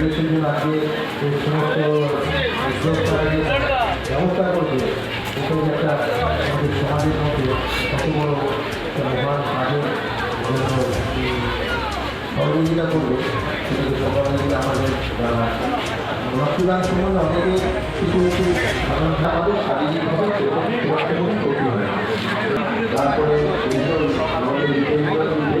ইলেকশনের আগে যে সমস্ত ব্যবস্থা করবে, এসব একটা আমাদের সমাজের মধ্যে কত বড় মহান কাজের সহযোগিতা করবে, সেটাকে মিলে আমাদের রক্তদান সম্বন্ধে অনেকে কিছু কিছু আমাদের শারীরিকভাবে সেরকম সেরকম ক্ষতি হয় না। তারপরে এইসব আমাদের বিজয়ীরা মিলে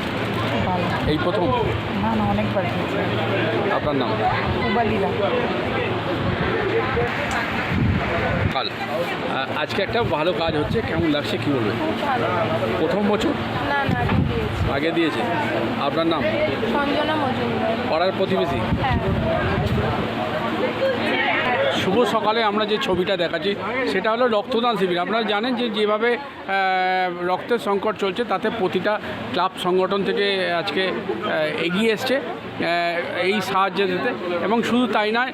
ভালো। এই প্রথম? না না অনেকবার খেয়েছি। আপনার নাম? উবালিরা। কাল। আজকে একটা ভালো কাজ হচ্ছে কেমন লাগছে কি বলবেন? প্রথম বছর? না না আগে দিয়েছে। আপনার নাম? সঞ্জনা মজুমদার। পাড়ার প্রতিবেশী? হ্যাঁ। শুভ সকালে আমরা যে ছবিটা দেখাচ্ছি, সেটা হলো রক্তদান শিবির। আপনারা জানেন যে যেভাবে রক্তের সংকট চলছে, তাতে প্রতিটা ক্লাব সংগঠন থেকে আজকে এগিয়ে এসছে এই সাহায্য দিতে। এবং শুধু তাই নয়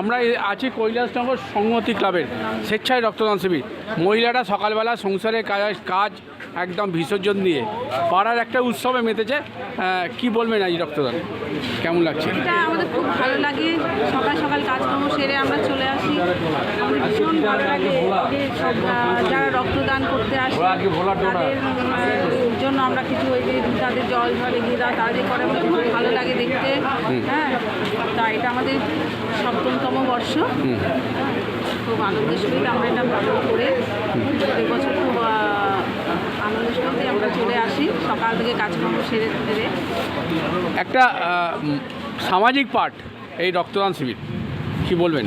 আমরা আছি কৈলাসনগর সংহতি ক্লাবের স্বেচ্ছায় রক্তদান শিবির। মহিলারা সকালবেলা সংসারের কাজ কাজ একদম বিসর্জন দিয়ে। পাড়ার একটা উৎসবে মেতেছে কি বলবেন এই রক্তদান? কেমন লাগছে? এটা আমাদের খুব ভালো লাগে। সকাল সকাল কাজকর্ম সেরে আমরা চলে আসি। আমাদের ভীষণ ভালো লাগে যে যারা রক্তদান করতে আসে তাদের জন্য আমরা কিছু ওই যে তাদের জল ঝরে গিয়ে দেওয়া তাদের করে আমাদের খুব ভালো লাগে দেখতে। হ্যাঁ তা এটা আমাদের সপ্তমতম বর্ষ। খুব আনন্দের সহিত আমরা এটা পালন করে এবছর খুব আহ, আনন্দের সহিত আমরা চলে আসি সকাল থেকে কাজকর্ম সেরে সেরে। একটা সামাজিক পাঠ এই রক্তদান শিবির কি বলবেন?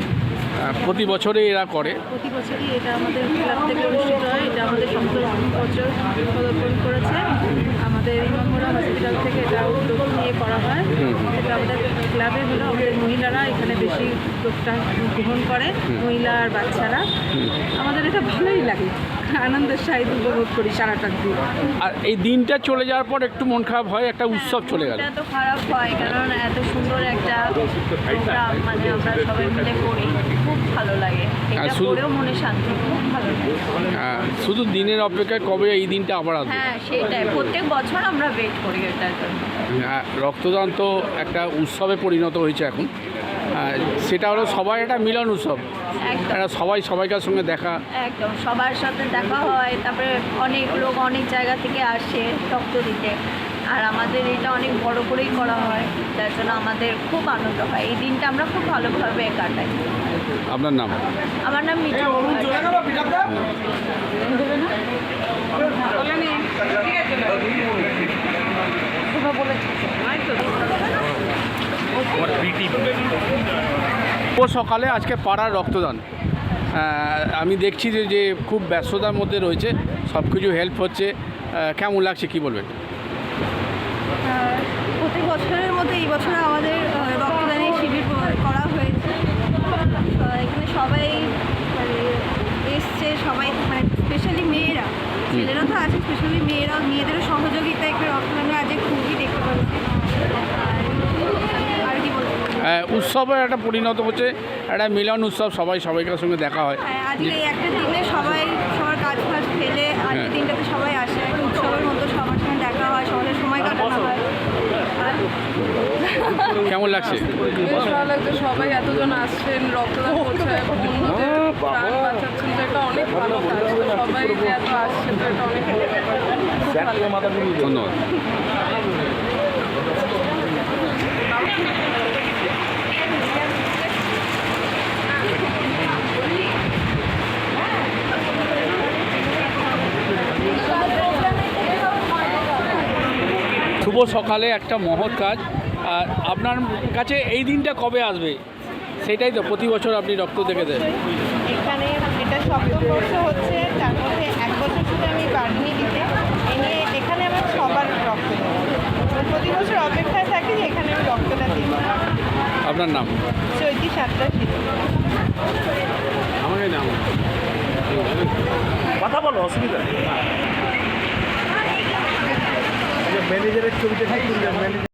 প্রতি বছরে এরা করে। প্রতি বছরই এটা আমাদের ক্লাব থেকে অনুষ্ঠিত হয়। এটা আমাদের সপ্তম বছর পদার্পণ করেছে। আমাদের ইমামপুরা হসপিটাল থেকে এটা উদ্যোগ নিয়ে করা হয়। এটা আমাদের ক্লাবে হলো আমাদের মহিলারা এখানে বেশি উদ্যোগটা গ্রহণ করে মহিলা আর বাচ্চারা। আমাদের এটা ভালোই লাগে। আনন্দের সাহিত্য উপভোগ করি সারাটা দিন। আর এই দিনটা চলে যাওয়ার পর একটু মন খারাপ হয় একটা উৎসব চলে গেল। এটা তো খারাপ হয় কারণ এত সুন্দর একটা প্রোগ্রাম মানে আমরা সবাই মিলে করি খুব ভালো লাগে। এটা শুধু- করেও মনে শান্তি খুব ভালো লাগে। আহ, শুধু দিনের অপেক্ষায় কবে এই দিনটা আবার আসবে? হ্যাঁ সেটাই প্রত্যেক বছর আমরা ওয়েট করি এটার জন্য। আহ, রক্তদান তো একটা উৎসবে পরিণত হয়েছে এখন। আহ, সেটা হলো সবাই একটা মিলন উৎসব। একদম। একটা সবাই সবাইকার সঙ্গে দেখা। একদম সবার সাথে দেখা হয় তারপরে অনেক লোক অনেক জায়গা থেকে আসে রক্ত দিতে। আর আমাদের এটা অনেক বড় করেই করা হয় যার জন্য আমাদের খুব আনন্দ হয়। এই দিনটা আমরা খুব ভালোভাবে কাটাই। আপনার নাম? আমার নাম মিঠু। ও সকালে, আজকে পাড়ার রক্তদান। আমি দেখছি যে যে খুব ব্যস্ততার মধ্যে রয়েছে সব কিছু হেল্প হচ্ছে কেমন লাগছে, কী বলবেন? প্রতি বছরের মতো এই বছর আমাদের রক্তদানের শিবির করা হয়েছে। এখানে সবাই মানে এসছে, সবাই মানে স্পেশালি মেয়েরা। ছেলেরা তো আছে স্পেশালি মেয়েরা, মেয়েদেরও সহযোগিতা একটু রক্তদানে আজকে খুবই দেখতে পাচ্ছি আর- আর কি বলব আহ, উৎসবের একটা পরিণত হচ্ছে একটা মিলন উৎসব সবাই সবাইকার সঙ্গে দেখা হয়। হ্যাঁ আজকে এই একটা দিনে সবাই সবার কাজ ফাজ ফেলে হ্যাঁ। দিনটাতে সবাই আসে উৎসবের মতো সবার সঙ্গে দেখা হয় সবার সময় কাটানো হয়। কেমন লাগছে? ভালো লাগছে সবাই এতজন আসছেন রক্তদান করছে এবং অন্যদের প্রাণ বাঁচাচ্ছেন তো এটা অনেক ভালো কাজ। সবাই যে এত আসছে তো এটা অনেক ধন্যবাদ। শুভ সকালে একটা মহৎ কাজ। আর আপনার কাছে এই দিনটা কবে আসবে? সেটাই তো, প্রতি বছর আপনি রক্ত দেখে দেন। এখানে এটা সপ্তম বর্ষ হচ্ছে, তার মধ্যে এক বছর শুধু আমি বাড়িনি দিতে। এখানে আমার সবার রক্ত দেবো প্রতি বছর অপেক্ষায় থাকি যে এখানে আমি রক্তটা দেবো। আপনার নাম? চৈতি সাতটা আমাকে নাম? কথা বলো অসুবিধা ম্যানেজারের ছবিটা ঠিক